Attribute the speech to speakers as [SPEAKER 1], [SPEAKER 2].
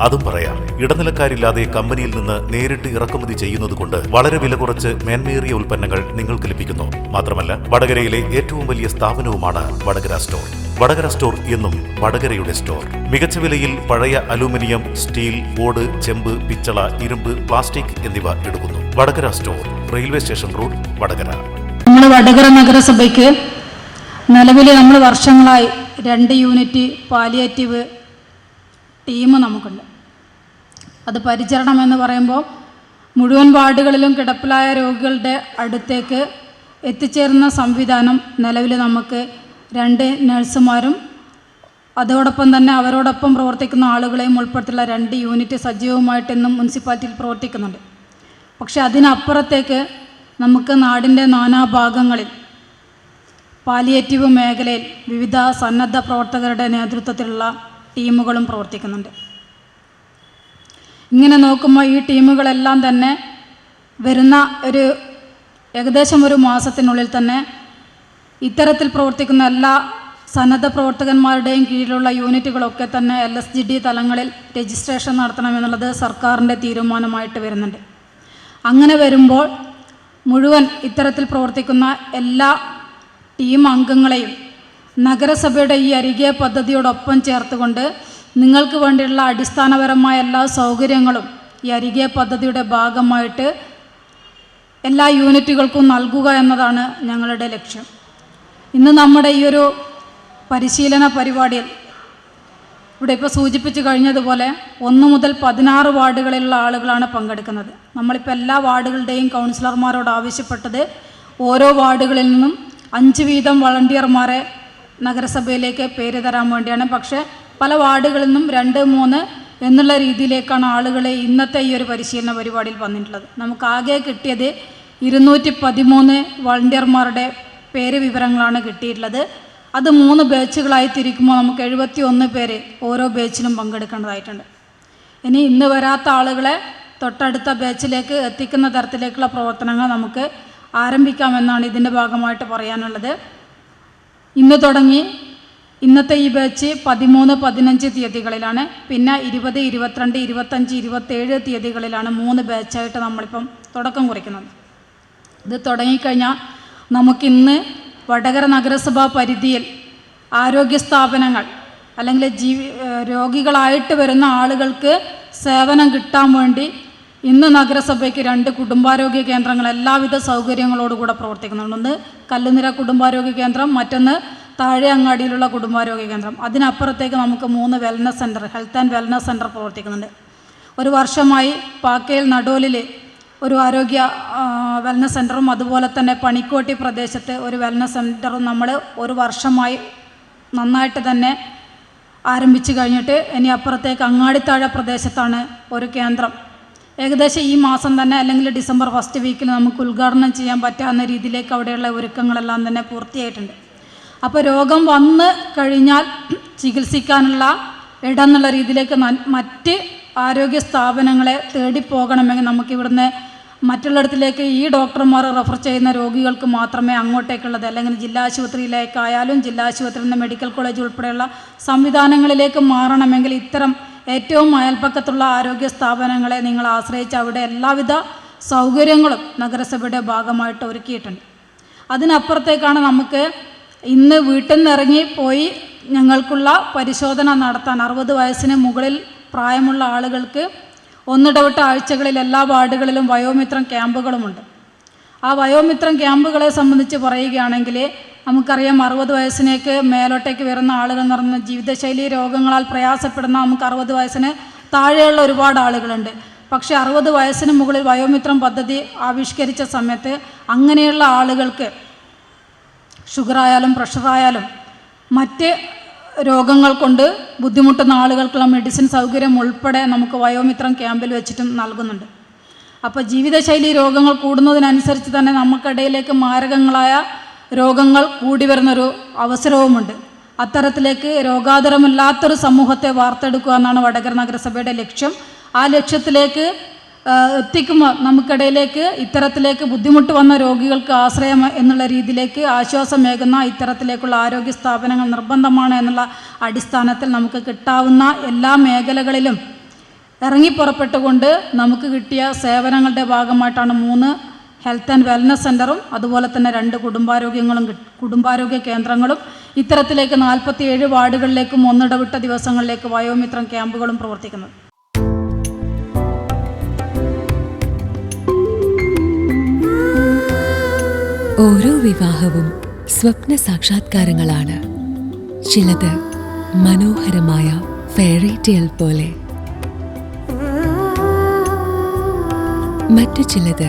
[SPEAKER 1] അതും പറയാം. ഇടനിലക്കാരില്ലാതെ കമ്പനിയിൽ നിന്ന് നേരിട്ട് ഇറക്കുമതി ചെയ്യുന്നത് കൊണ്ട് വളരെ വില കുറച്ച് മേന്മയേറിയ ഉൽപ്പന്നങ്ങൾ നിങ്ങൾക്ക് ലഭിക്കുന്നു. മാത്രമല്ല വടകരയിലെ ഏറ്റവും വലിയ സ്ഥാപനവുമാണ് വടകര സ്റ്റോർ. വടകര സ്റ്റോർ എന്നും വടകരയുടെ സ്റ്റോർ. മികച്ച വിലയിൽ പഴയ അലൂമിനിയം സ്റ്റീൽ ഓട് ചെമ്പ് പിച്ചള ഇരുമ്പ് പ്ലാസ്റ്റിക് എന്നിവ എടുക്കുന്നു. Vadakara store railway station road Vadakara.
[SPEAKER 2] Vadakara നഗരസഭയ്ക്ക് നിലവിൽ നമ്മൾ വർഷങ്ങളായി രണ്ട് യൂണിറ്റ് പാലിയേറ്റീവ് ടീം നമുക്കുണ്ട്. അത് പരിചരണം എന്ന് പറയുമ്പോൾ മുഴുവൻ വാർഡുകളിലും കിടപ്പിലായ രോഗികളുടെ അടുത്തേക്ക് എത്തിച്ചേരുന്ന സംവിധാനം നിലവിൽ നമുക്ക് രണ്ട് നഴ്സുമാരും അതോടൊപ്പം തന്നെ അവരോടൊപ്പം പ്രവർത്തിക്കുന്ന ആളുകളെയും ഉൾപ്പെടുത്തിയുള്ള രണ്ട് യൂണിറ്റ് സജീവമായിട്ട് ഇന്നും മുനിസിപ്പാലിറ്റിയിൽ പ്രവർത്തിക്കുന്നുണ്ട്. പക്ഷെ അതിനപ്പുറത്തേക്ക് നമുക്ക് നാടിന്റെ നാനാഭാഗങ്ങളിൽ പാലിയേറ്റീവ് മേഖലയിൽ വിവിധ സന്നദ്ധ പ്രവർത്തകരുടെ നേതൃത്വത്തിലുള്ള ടീമുകളും പ്രവർത്തിക്കുന്നുണ്ട്. ഇങ്ങനെ നോക്കുമ്പോൾ ഈ ടീമുകളെല്ലാം തന്നെ വരുന്ന ഒരു ഏകദേശം ഒരു മാസത്തിനുള്ളിൽ തന്നെ ഇത്തരത്തിൽ പ്രവർത്തിക്കുന്ന എല്ലാ സന്നദ്ധ പ്രവർത്തകന്മാരുടെയും കീഴിലുള്ള യൂണിറ്റുകളൊക്കെ തന്നെ എൽ എസ് ജി ഡി തലങ്ങളിൽ രജിസ്ട്രേഷൻ നടത്തണമെന്നുള്ളത് സർക്കാരിന്റെ തീരുമാനമായിട്ട് വരുന്നുണ്ട്. അങ്ങനെ വരുമ്പോൾ മുഴുവൻ ഇത്തരത്തിൽ പ്രവർത്തിക്കുന്ന എല്ലാ ടീം അംഗങ്ങളെയും നഗരസഭയുടെ ഈ അരികെ പദ്ധതിയോടൊപ്പം ചേർത്തുകൊണ്ട് നിങ്ങൾക്ക് വേണ്ടിയുള്ള അടിസ്ഥാനപരമായ എല്ലാ സൗകര്യങ്ങളും ഈ അരികെ പദ്ധതിയുടെ ഭാഗമായിട്ട് എല്ലാ യൂണിറ്റുകൾക്കും നൽകുക എന്നതാണ് ഞങ്ങളുടെ ലക്ഷ്യം. ഇന്ന് നമ്മുടെ ഈ ഒരു പരിശീലന പരിപാടിയിൽ ഇവിടെ ഇപ്പോൾ സൂചിപ്പിച്ചു കഴിഞ്ഞതുപോലെ ഒന്ന് മുതൽ പതിനാറ് വാർഡുകളിലുള്ള ആളുകളാണ് പങ്കെടുക്കുന്നത്. നമ്മളിപ്പോൾ എല്ലാ വാർഡുകളുടെയും കൗൺസിലർമാരോട് ആവശ്യപ്പെട്ടത് ഓരോ വാർഡുകളിൽ നിന്നും അഞ്ച് വീതം വളണ്ടിയർമാരെ നഗരസഭയിലേക്ക് പേര് തരാൻ വേണ്ടിയാണ്. പക്ഷേ പല വാർഡുകളിൽ നിന്നും രണ്ട് മൂന്ന് എന്നുള്ള രീതിയിലേക്കാണ് ആളുകളെ ഇന്നത്തെ ഈ ഒരു പരിശീലന പരിപാടിയിൽ വന്നിട്ടുള്ളത്. നമുക്ക് ആകെ കിട്ടിയത് ഇരുന്നൂറ്റി പതിമൂന്ന് വളണ്ടിയർമാരുടെ പേര് വിവരങ്ങളാണ് കിട്ടിയിട്ടുള്ളത്. അത് മൂന്ന് ബാച്ചുകളായി തിരിക്കുമ്പോൾ നമുക്ക് എഴുപത്തി ഒന്ന് പേര് ഓരോ ബാച്ചിലും പങ്കെടുക്കേണ്ടതായിട്ടുണ്ട്. ഇനി ഇന്ന് വരാത്ത ആളുകളെ തൊട്ടടുത്ത ബാച്ചിലേക്ക് എത്തിക്കുന്ന തരത്തിലേക്കുള്ള പ്രവർത്തനങ്ങൾ നമുക്ക് ആരംഭിക്കാമെന്നാണ് ഇതിന്റെ ഭാഗമായിട്ട് പറയാനുള്ളത്. ഇന്ന് തുടങ്ങി ഇന്നത്തെ ഈ ബാച്ച് പതിമൂന്ന് പതിനഞ്ച് തീയതികളിലാണ്. പിന്നെ ഇരുപത് ഇരുപത്തിരണ്ട് ഇരുപത്തഞ്ച് ഇരുപത്തേഴ് തീയതികളിലാണ് മൂന്ന് ബാച്ചായിട്ട് നമ്മളിപ്പം തുടക്കം കുറിക്കുന്നത്. ഇത് തുടങ്ങിക്കഴിഞ്ഞാൽ നമുക്കിന്ന് വടകര നഗരസഭാ പരിധിയിൽ ആരോഗ്യ സ്ഥാപനങ്ങൾ അല്ലെങ്കിൽ ജീവി രോഗികളായിട്ട് വരുന്ന ആളുകൾക്ക് സേവനം കിട്ടാൻ വേണ്ടി ഇന്ന് നഗരസഭയ്ക്ക് രണ്ട് കുടുംബാരോഗ്യ കേന്ദ്രങ്ങൾ എല്ലാവിധ സൗകര്യങ്ങളോടുകൂടെ പ്രവർത്തിക്കുന്നുണ്ട്. ഒന്ന് കല്ലുനിര കുടുംബാരോഗ്യ കേന്ദ്രം മറ്റൊന്ന് താഴെ അങ്ങാടിയിലുള്ള കുടുംബാരോഗ്യ കേന്ദ്രം. അതിനപ്പുറത്തേക്ക് നമുക്ക് മൂന്ന് wellness centre health and wellness centre പ്രവർത്തിക്കുന്നുണ്ട്. ഒരു വർഷമായി പാക്കയിൽ നടോലിൽ ഒരു ആരോഗ്യ വെൽനസ് സെന്ററും അതുപോലെ തന്നെ പണിക്കോട്ടി പ്രദേശത്ത് ഒരു വെൽനസ് സെന്ററും നമ്മൾ ഒരു വർഷമായി നന്നായിട്ട് തന്നെ ആരംഭിച്ചു കഴിഞ്ഞിട്ട് ഇനി അപ്പുറത്തേക്ക് അങ്ങാടിത്താഴ പ്രദേശത്താണ് ഒരു കേന്ദ്രം. ഏകദേശം ഈ മാസം തന്നെ അല്ലെങ്കിൽ ഡിസംബർ ഫസ്റ്റ് വീക്കിൽ നമുക്ക് ഉദ്ഘാടനം ചെയ്യാൻ പറ്റാവുന്ന രീതിയിലേക്ക് അവിടെയുള്ള ഒരുക്കങ്ങളെല്ലാം തന്നെ പൂർത്തിയായിട്ടുണ്ട്. അപ്പോൾ രോഗം വന്ന് കഴിഞ്ഞാൽ ചികിത്സിക്കാനുള്ള ഇടം എന്നുള്ള രീതിയിലേക്ക് മറ്റ് ആരോഗ്യ സ്ഥാപനങ്ങളെ തേടിപ്പോകണമെങ്കിൽ നമുക്ക് ഇവിടുന്ന് മറ്റുള്ളിടത്തിലേക്ക് ഈ ഡോക്ടർമാർ റെഫർ ചെയ്യുന്ന രോഗികൾക്ക് മാത്രമേ അങ്ങോട്ടേക്കുള്ളത്. അല്ലെങ്കിൽ ജില്ലാ ആശുപത്രിയിലേക്കായാലും ജില്ലാ ആശുപത്രിയിൽ നിന്ന് മെഡിക്കൽ കോളേജ് ഉൾപ്പെടെയുള്ള സംവിധാനങ്ങളിലേക്ക് മാറണമെങ്കിൽ ഇത്തരം ഏറ്റവും അയൽപ്പക്കത്തുള്ള ആരോഗ്യ സ്ഥാപനങ്ങളെ നിങ്ങൾ ആശ്രയിച്ച് അവിടെ എല്ലാവിധ സൗകര്യങ്ങളും നഗരസഭയുടെ ഭാഗമായിട്ട് ഒരുക്കിയിട്ടുണ്ട്. അതിനപ്പുറത്തേക്കാണ് നമുക്ക് ഇന്ന് വീട്ടിൽ നിന്ന് പോയി ഞങ്ങൾക്കുള്ള പരിശോധന നടത്താൻ അറുപത് വയസ്സിന് മുകളിൽ പ്രായമുള്ള ആളുകൾക്ക് ഒന്നിടവിട്ട ആഴ്ചകളിൽ എല്ലാ വാർഡുകളിലും വയോമിത്രം ക്യാമ്പുകളുമുണ്ട്. ആ വയോമിത്രം ക്യാമ്പുകളെ സംബന്ധിച്ച് പറയുകയാണെങ്കിൽ നമുക്കറിയാം അറുപത് വയസ്സിനേക്ക് മേലോട്ടേക്ക് വരുന്ന ആളുകൾ എന്ന് പറഞ്ഞ ജീവിതശൈലി രോഗങ്ങളാൽ പ്രയാസപ്പെടുന്ന നമുക്ക് അറുപത് വയസ്സിന് താഴെയുള്ള ഒരുപാട് ആളുകളുണ്ട്. പക്ഷേ അറുപത് വയസ്സിന് മുകളിൽ വയോമിത്രം പദ്ധതി ആവിഷ്കരിച്ച സമയത്ത് അങ്ങനെയുള്ള ആളുകൾക്ക് ഷുഗറായാലും പ്രഷറായാലും മറ്റ് രോഗങ്ങൾ കൊണ്ട് ബുദ്ധിമുട്ടുന്ന ആളുകൾക്കുള്ള മെഡിസിൻ സൗകര്യം ഉൾപ്പെടെ നമുക്ക് വയോമിത്രം ക്യാമ്പിൽ വെച്ചിട്ടും നൽകുന്നുണ്ട്. അപ്പോൾ ജീവിതശൈലി രോഗങ്ങൾ കൂടുന്നതിനനുസരിച്ച് തന്നെ നമുക്കിടയിലേക്ക് മാരകങ്ങളായ രോഗങ്ങൾ കൂടി വരുന്നൊരു അവസരവുമുണ്ട്. അത്തരത്തിലേക്ക് രോഗാതരമില്ലാത്തൊരു സമൂഹത്തെ വാർത്തെടുക്കുക എന്നാണ് വടകര നഗരസഭയുടെ ലക്ഷ്യം. ആ ലക്ഷ്യത്തിലേക്ക് എത്തിക്കുമ്പോൾ നമുക്കിടയിലേക്ക് ഇത്തരത്തിലേക്ക് ബുദ്ധിമുട്ട് വന്ന രോഗികൾക്ക് ആശ്രയം എന്നുള്ള രീതിയിലേക്ക് ആശ്വാസമേകുന്ന ഇത്തരത്തിലേക്കുള്ള ആരോഗ്യ സ്ഥാപനങ്ങൾ നിർബന്ധമാണ് എന്നുള്ള അടിസ്ഥാനത്തിൽ നമുക്ക് കിട്ടാവുന്ന എല്ലാ മേഖലകളിലും ഇറങ്ങിപ്പുറപ്പെട്ടുകൊണ്ട് നമുക്ക് കിട്ടിയ സേവനങ്ങളുടെ ഭാഗമായിട്ടാണ് മൂന്ന് ഹെൽത്ത് ആൻഡ് വെൽനസ് സെന്ററും അതുപോലെ തന്നെ രണ്ട് കുടുംബാരോഗ്യങ്ങളും കുടുംബാരോഗ്യ കേന്ദ്രങ്ങളും. ഇത്തരത്തിലേക്ക് നാൽപ്പത്തിയേഴ് വാർഡുകളിലേക്കും ഒന്നിടവിട്ട ദിവസങ്ങളിലേക്ക് വയോമിത്രം ക്യാമ്പുകളും പ്രവർത്തിക്കുന്നത്
[SPEAKER 3] ഓരോ വിവാഹവും സ്വപ്ന സാക്ഷാത്കാരങ്ങളാണ്. ചിലത് മനോഹരമായ ഫെയറി ടെയിൽ പോലെ. മറ്റു ചിലത്